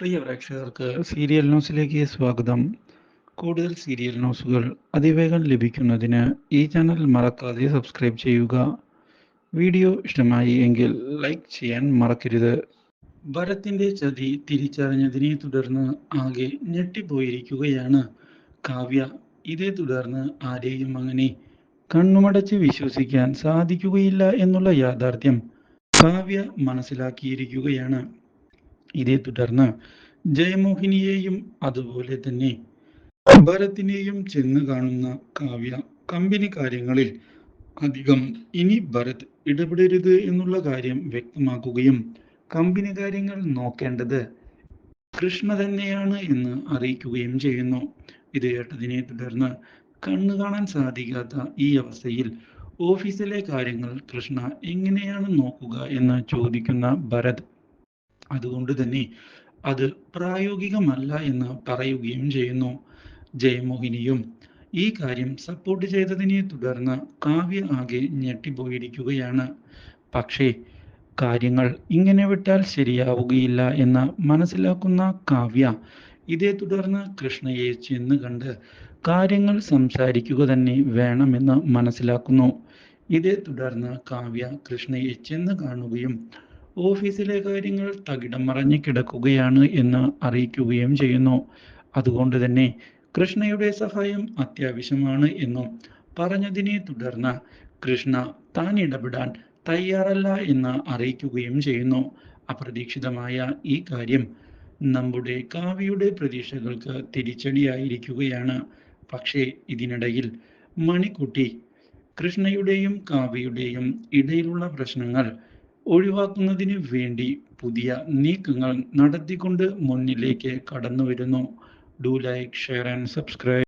പ്രിയ പ്രേക്ഷകർക്ക് സീരിയൽ ന്യൂസിലേക്ക് സ്വാഗതം. കൂടുതൽ സീരിയൽ ന്യൂസുകൾ അതിവേഗം ലഭിക്കുന്നതിന് ഈ ചാനൽ മറക്കാതെ സബ്സ്ക്രൈബ് ചെയ്യുക. വീഡിയോ ഇഷ്ടമായി എങ്കിൽ ലൈക്ക് ചെയ്യാൻ മറക്കരുത്. ഭരത്തിന്റെ ചതി തിരിച്ചറിഞ്ഞതിനെ തുടർന്ന് ആകെ ഞെട്ടിപ്പോയിരിക്കുകയാണ് കാവ്യ. ഇതേ തുടർന്ന് ആരെയും അങ്ങനെ കണ്ണുമടച്ച് വിശ്വസിക്കാൻ സാധിക്കുകയില്ല എന്നുള്ള യാഥാർത്ഥ്യം കാവ്യ മനസ്സിലാക്കിയിരിക്കുകയാണ്. ഇതേ തുടർന്ന് ജയമോഹിനിയെയും അതുപോലെ തന്നെ ഭരത്തിനെയും ചെന്ന് കാണുന്ന കാവ്യ കമ്പനി കാര്യങ്ങളിൽ അധികം ഇനി ഭരത് ഇടപെടരുത് എന്നുള്ള കാര്യം വ്യക്തമാക്കുകയും കമ്പനി കാര്യങ്ങൾ നോക്കേണ്ടത് കൃഷ്ണ തന്നെയാണ് എന്ന് അറിയിക്കുകയും ചെയ്യുന്നു. ഇത് കേട്ടതിനെ തുടർന്ന് കണ്ണു കാണാൻ സാധിക്കാത്ത ഈ അവസ്ഥയിൽ ഓഫീസിലെ കാര്യങ്ങൾ കൃഷ്ണ എങ്ങനെയാണ് നോക്കുക എന്ന് ചോദിക്കുന്ന ഭരത് അതുകൊണ്ട് തന്നെ അത് പ്രായോഗികമല്ല എന്ന് പറയുകയും ചെയ്യുന്നു. ജയമോഹിനിയും ഈ കാര്യം സപ്പോർട്ട് ചെയ്തതിനെ തുടർന്ന് കാവ്യ ആകെ ഞെട്ടിപ്പോയിരിക്കുകയാണ്. പക്ഷേ കാര്യങ്ങൾ ഇങ്ങനെ വിട്ടാൽ ശരിയാവുകയില്ല എന്ന് മനസ്സിലാക്കുന്ന കാവ്യ ഇതേ തുടർന്ന് കൃഷ്ണയെ ചെന്ന് കണ്ട് കാര്യങ്ങൾ സംസാരിക്കുക തന്നെ വേണമെന്ന് മനസ്സിലാക്കുന്നു. ഇതേ തുടർന്ന് കാവ്യ കൃഷ്ണയെ ചെന്ന് കാണുകയും ഓഫീസിലെ കാര്യങ്ങൾ തകിടം മറിഞ്ഞ് കിടക്കുകയാണ് എന്ന് അറിയിക്കുകയും ചെയ്യുന്നു. അതുകൊണ്ട് തന്നെ കൃഷ്ണയുടെ സഹായം അത്യാവശ്യമാണ് എന്നും പറഞ്ഞതിനെ തുടർന്ന് കൃഷ്ണ താൻ ഇടപെടാൻ തയ്യാറല്ല എന്ന് അറിയിക്കുകയും ചെയ്യുന്നു. അപ്രതീക്ഷിതമായ ഈ കാര്യം നമ്മുടെ കാവ്യയുടെ പ്രതീക്ഷകൾക്ക് തിരിച്ചടിയായിരിക്കുകയാണ്. പക്ഷേ ഇതിനിടയിൽ മണിക്കുട്ടി കൃഷ്ണയുടെയും കാവ്യയുടെയും ഇടയിലുള്ള പ്രശ്നങ്ങൾ ഒഴിവാക്കുന്നതിന് വേണ്ടി പുതിയ നീക്കങ്ങൾ നടത്തിക്കൊണ്ട് മുന്നിലേക്ക് കടന്നു വരുന്നു do like share and subscribe